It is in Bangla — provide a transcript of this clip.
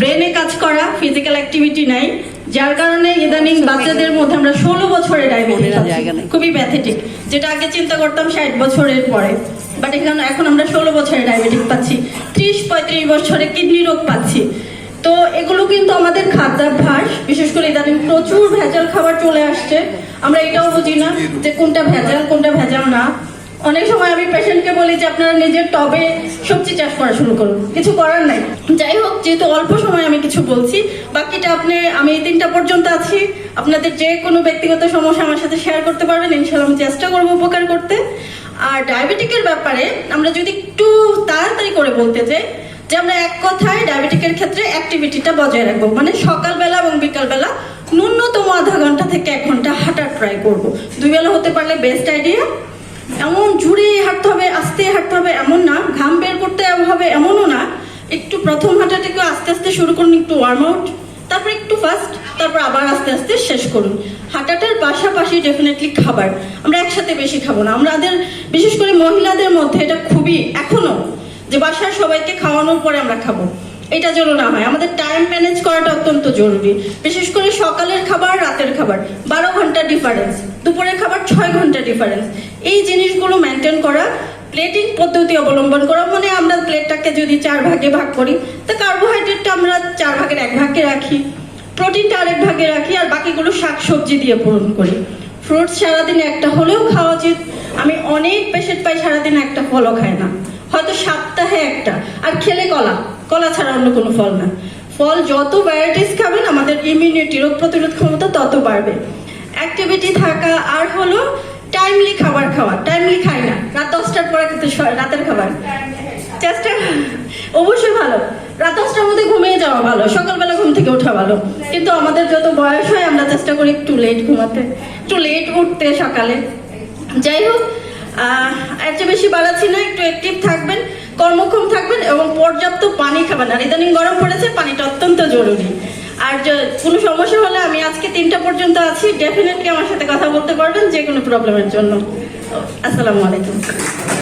ব্রেনে কাজ করা ফিজিক্যাল অ্যাক্টিভিটি নাই যার কারণে ইদানিং বাচ্চাদের মধ্যে আমরা ষোলো বছরে ডায়াবেটিস খুবই প্যাথেটিক যেটা আগে চিন্তা করতাম ষাট বছরের পরে। বাট এখানে এখন আমরা ষোলো বছরে ডায়াবেটিক পাচ্ছি। ত্রিশ পঁয়ত্রিশ বছরে কিডনি রোগ পাচ্ছি। তো এগুলো কিন্তু আমাদের খাদ্যাভ্যাস বিশেষ করে ইদানিং প্রচুর ভেজাল খাবার চলে আসছে। আমরা এটাও বুঝি না যে কোনটা ভেজাল কোনটা ভেজাল না। অনেক সময় আমি পেশেন্টকে বলি যে, আপনারা নিজের টবে সবজি চাষ করা শুরু করুন। কিছু করার নাই। যাই হোক, যেহেতু অল্প সময় আমি কিছু বলছি, বাকিটা আপনি, আমি এই তিনটা পর্যন্ত আছি। আপনাদের যে কোনো ব্যক্তিগত সমস্যা আমার সাথে শেয়ার করতে পারবেন। ইনশাল্লাহ আমি চেষ্টা করব উপকার করতে। আর ডায়াবেটিকের ব্যাপারে আমরা যদি একটু তাড়াতাড়ি করে বলতে চাই, যে আমরা এক কথায় ডায়াবেটিকের ক্ষেত্রে অ্যাক্টিভিটিটা বজায় রাখব। মানে সকালবেলা এবং বিকালবেলা ন্যূনতম আধা ঘণ্টা থেকে এক ঘণ্টা হাঁটার ট্রাই করব। দুই বেলা হতে পারলে বেস্ট আইডিয়া এমন জুড়ে হাঁটতে হবে, আস্তে হাঁটতে হবে, এমন না। ঘাম বের করতে হবে, এমনও না। একটু প্রথম হাঁটাটাকে আস্তে আস্তে শুরু করুন, একটু ওয়ার্ম আউট তারপর একটু ফাস্ট তারপর আবার আস্তে আস্তে শেষ করুন। হাঁটাটার পাশাপাশি ডেফিনেটলি খাবার। আমরা একসাথে বেশি খাব না। আমাদের বিশেষ করে মহিলাদের মধ্যে এটা খুবই এখনও যে বাসার সবাইকে খাওয়ানোর পরে আমরা খাব। এটা যেন না হয়। আমাদের টাইম ম্যানেজ করাটা অত্যন্ত জরুরি। বিশেষ করে সকালের খাবার, রাতের খাবার। বারো ঘণ্টা ডিফারেন্স খাবার ঘণ্টা ডিফারেন্স এই জিনিসগুলো মেনটেন করা প্লেটিং পদ্ধতি অবলম্বন করা মানে আমরা প্লেটটাকে যদি চার ভাগে ভাগ করি, তা কার্বোহাইড্রেটটা আমরা চার ভাগের এক ভাগে রাখি প্রোটিনটা আরেক ভাগে রাখি, আর বাকিগুলো শাক সবজি দিয়ে পূরণ করি। ফ্রুটস সারাদিনে একটা হলেও খাওয়া উচিত। আমি অনেক পেশেন্ট পাই সারাদিন একটা ফলও খায় না। হয়তো সপ্তাহে একটা। আর খেলে কলা। কলা ছাড়া অন্য কোনো ফল না। ফল যত ভ্যারাইটিস খাবেন, আমাদের ইমিউনিটি রোগ প্রতিরোধ ক্ষমতা তত বাড়বে। অ্যাক্টিভিটি থাকা আর হলো টাইমলি খাবার খাওয়া। টাইমলি খাই না। রাত দশটার পরে কিন্তু রাতের খাবার। চেষ্টা অবশ্যই ভালো। রাত দশটার মধ্যে ঘুমিয়ে যাওয়া ভালো। সকালবেলা ঘুম থেকে ওঠা ভালো। কিন্তু আমাদের যত বয়স হয়, আমরা চেষ্টা করি একটু লেট ঘুমাতে। একটু লেট উঠতে সকালে। যাই হোক চেয়ে বেশি বাড়াচ্ছি না। একটু অ্যাক্টিভ থাকবেন, কর্মক্ষম থাকবেন এবং পর্যাপ্ত পানি খাবেন। আর ইদানিং গরম পড়েছে, পানিটা অত্যন্ত জরুরি। আর কোনো সমস্যা হলে আমি আজকে তিনটা পর্যন্ত আছি। ডেফিনেটলি আমার সাথে কথা বলতে পারবেন যে কোনো প্রবলেমের জন্য। আসসালামু আলাইকুম।